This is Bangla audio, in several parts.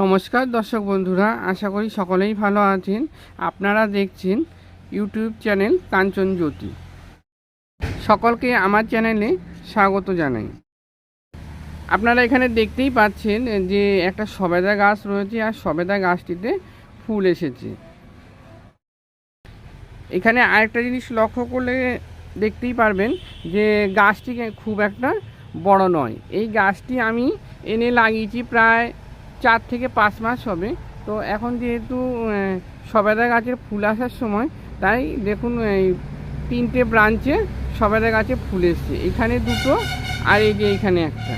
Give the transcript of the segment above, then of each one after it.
নমস্কার দর্শক বন্ধুরা, আশা করি সকলেই ভালো আছেন। আপনারা দেখছেন ইউটিউব চ্যানেল কাঞ্চন জ্যোতি। সকলকে আমার চ্যানেলে স্বাগত জানাই। আপনারা এখানে দেখতেই পাচ্ছেন যে একটা সবেদা গাছ রয়েছে আর সবেদা গাছটিতে ফুল এসেছে। এখানে আরেকটা জিনিস লক্ষ্য করলে দেখতেই পারবেন যে গাছটি খুব একটা বড় নয়। এই গাছটি আমি এনে লাগিয়েছি প্রায় চার থেকে পাঁচ মাস হবে। তো এখন যেহেতু সবেদা গাছের ফুল আসার সময়, তাই দেখুন এই তিনটে ব্রাঞ্চে সবেদা গাছে ফুল এসছে। এখানে দুটো আর এই যে এখানে একটা।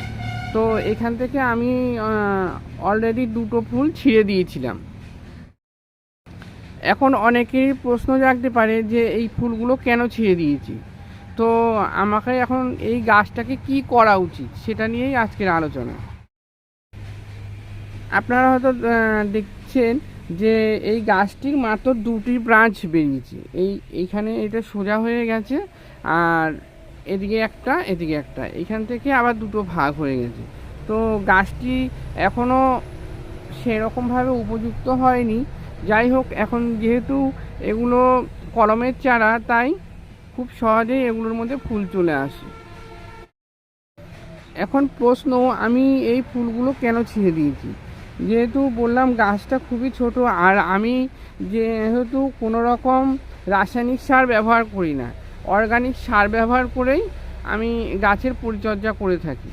তো এখান থেকে আমি অলরেডি দুটো ফুল ছিঁড়ে দিয়েছিলাম। এখন অনেকেই প্রশ্ন জাগতে পারে যে এই ফুলগুলো কেন ছিঁড়ে দিয়েছি? তো আমাকে এখন এই গাছটাকে কি করা উচিত, সেটা নিয়েই আজকের আলোচনা। আপনারা হয়তো দেখছেন যে এই গাছটির মাত্র দুটি ব্রাঞ্চ বেরিয়েছে। এই, এইখানে এটা সোজা হয়ে গেছে আর এদিকে একটা এদিকে একটা। এখান থেকে আবার দুটো ভাগ হয়ে গেছে। তো গাছটি এখনও সেরকমভাবে উপযুক্ত হয়নি। যাই হোক, এখন যেহেতু এগুলো কলমের চারা, তাই খুব সহজেই এগুলোর মধ্যে ফুল চলে আসে। এখন প্রশ্ন, আমি এই ফুলগুলো কেন ছিঁড়ে দিয়েছি? যেহেতু বললাম গাছটা খুবই ছোট, আর আমি যেহেতু কোনো রকম রাসায়নিক সার ব্যবহার করি না অর্গানিক সার ব্যবহার করেই আমি গাছের পরিচর্যা করে থাকি।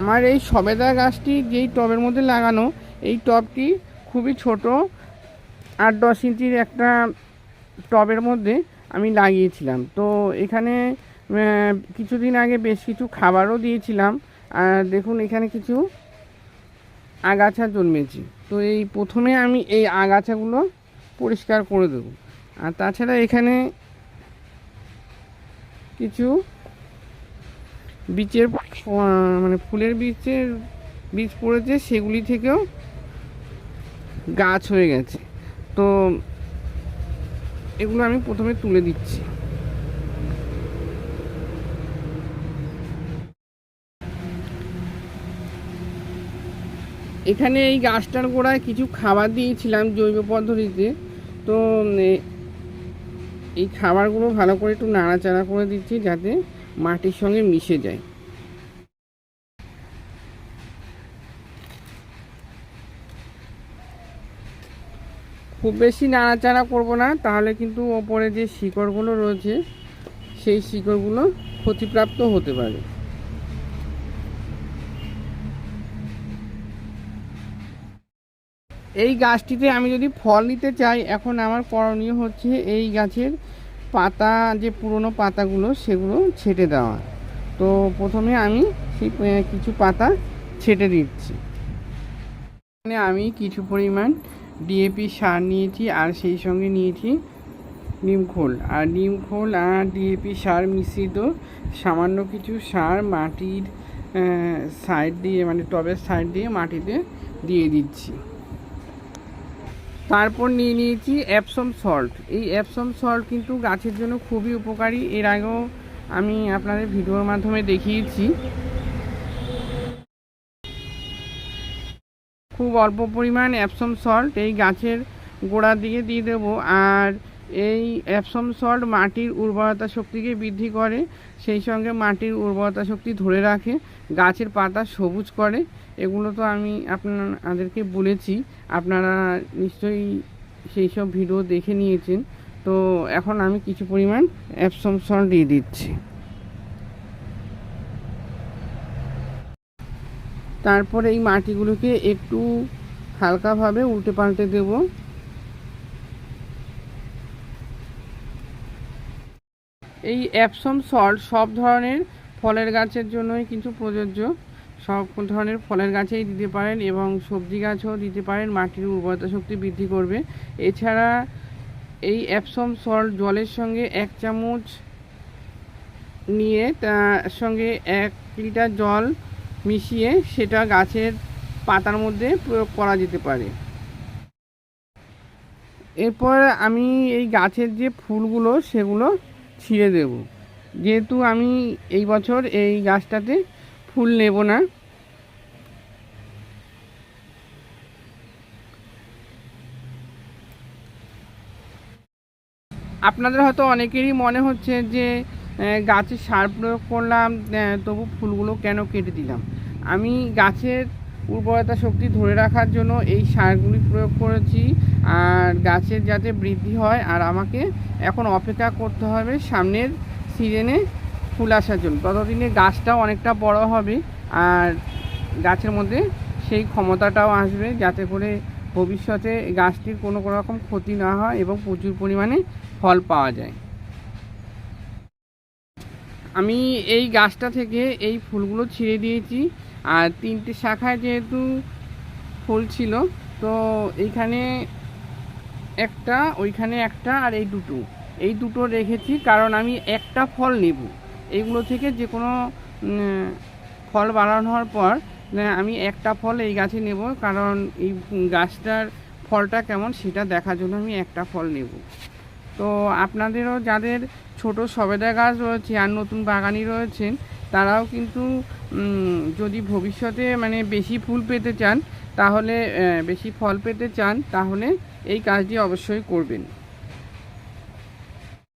আমার এই সবেদা গাছটি যেই টবের মধ্যে লাগানো, এই টবটি খুবই ছোট, আট দশ ইঞ্চির একটা টবের মধ্যে আমি লাগিয়েছিলাম। তো এখানে কিছুদিন আগে বেশ কিছু খাবারও দিয়েছিলাম। আর দেখুন এখানে কিছু আগাছা জন্মেছে। তো এই প্রথমে আমি এই আগাছাগুলো পরিষ্কার করে দেবো। আর তাছাড়া এখানে কিছু আহ, মানে ফুলের বীজের বীজ পড়েছে সেগুলি থেকেও গাছ হয়ে গেছে। তো এগুলো আমি প্রথমে তুলে দিচ্ছি। এখানে এই গাছটার গোড়ায় কিছু খাবার দিয়েছিলাম জৈব পদ্ধতিতে। তো এই খাবারগুলো ভালো করে একটু নাড়াচাড়া করে দিচ্ছি যাতে মাটির সঙ্গে মিশে যায়। খুব বেশি নাড়াচাড়া করব না, তাহলে কিন্তু ওপরে যে শিকড়গুলো রয়েছে, সেই শিকড়গুলো ক্ষতিপ্রাপ্ত হতে পারে। এই গাছটিতে আমি যদি ফল নিতে চাই, এখন আমার করণীয় হচ্ছে এই গাছের পাতা, যে পুরনো পাতাগুলো, সেগুলো ছেটে দেওয়া। তো প্রথমে আমি সেই কিছু পাতা ছেটে দিচ্ছি এখানে আমি কিছু পরিমাণ ডিএপি সার নিয়েছি আর সেই সঙ্গে নিয়েছি নিম খোল। আর নিম খোল আর ডিএপি সার মিশ্রিত সামান্য কিছু সার মাটির সাইড দিয়ে মানে টবের সাইড দিয়ে মাটিতে দিয়ে দিচ্ছি। তারপর নিয়ে নিয়েছি অ্যাপসম সল্ট এই অ্যাপসম সল্ট কিন্তু গাছের জন্য খুবই উপকারী। এর আগেও আমি আপনাদের ভিডিওর মাধ্যমে দেখিয়েছি। খুব অল্প পরিমাণ অ্যাপসম সল্ট এই গাছের গোড়ার দিকে দিয়ে দেবো। আর এই অ্যাপসম সল্ট মাটির উর্বরতা শক্তিকে বৃদ্ধি করে, সেই সঙ্গে মাটির উর্বরতা শক্তি ধরে রাখে, গাছের পাতা সবুজ করে। এগুলো তো আমি আপনাদেরকে বলেছি, আপনারা নিশ্চয়ই সেই সব ভিডিও দেখে নিয়েছেন। তো এখন আমি কিছু পরিমাণ অ্যাপসম সল্ট দিয়ে দিচ্ছি। তারপরে এই মাটিগুলোকে একটু হালকাভাবে উল্টে পাল্টে দেব। এই অ্যাপসম সল্ট সব ধরনের ফলের গাছের জন্যই কিন্তু প্রযোজ্য। সব ধরনের ফলের গাছেই দিতে পারেন এবং সবজি গাছও দিতে পারেন, মাটির উর্বরতা শক্তি বৃদ্ধি করবে। এছাড়া এই অ্যাপসম সল্ট জলের সঙ্গে এক চামচ নিয়ে তার সঙ্গে এক লিটার জল মিশিয়ে সেটা গাছের পাতার মধ্যে প্রয়োগ করা যেতে পারে। এরপর আমি এই গাছের যে ফুলগুলো, সেগুলো ছিঁড়ে দেব। যেহেতু আমি এই বছর এই গাছটাতে ফুল নেব না। আপনাদের হয়তো অনেকেরই মনে হচ্ছে যে গাছে সার প্রয়োগ করলাম তবু ফুলগুলো কেন কেটে দিলাম? আমি গাছের উর্বরতা শক্তি ধরে রাখার জন্য এই সারগুলি প্রয়োগ করেছি। আর গাছের যাতে বৃদ্ধি হয়, আর আমাকে এখন অপেক্ষা করতে হবে সামনের সিজনে ফুল আসার জন্য। ততদিনে গাছটাও অনেকটা বড় হবে, আর গাছের মধ্যে সেই ক্ষমতাটাও আসবে যাতে করে ভবিষ্যতে গাছটির কোনো রকম ক্ষতি না হয় এবং প্রচুর পরিমাণে ফল পাওয়া যায়। আমি এই গাছটা থেকে এই ফুলগুলো ছিঁড়ে দিয়েছি। আর তিনটে শাখায় যেহেতু ফুল ছিল, তো এইখানে একটা, ওইখানে একটা আর এই দুটো। এই দুটো রেখেছি কারণ আমি একটা ফল নেব। এইগুলো থেকে যে কোনো ফল বাড়ানো হওয়ার পর আমি একটা ফল এই গাছে নেব কারণ এই গাছটার ফলটা কেমন সেটা দেখার জন্য আমি একটা ফল নেব। তো আপনাদেরও যাদের ছোট সবেদা গাছ রয়েছে আর নতুন বাগানি রয়েছেন তারাও কিন্তু যদি ভবিষ্যতে মানে বেশি ফুল পেতে চান, তাহলে বেশি ফল পেতে চান, তাহলে এই কাজটি অবশ্যই করবেন।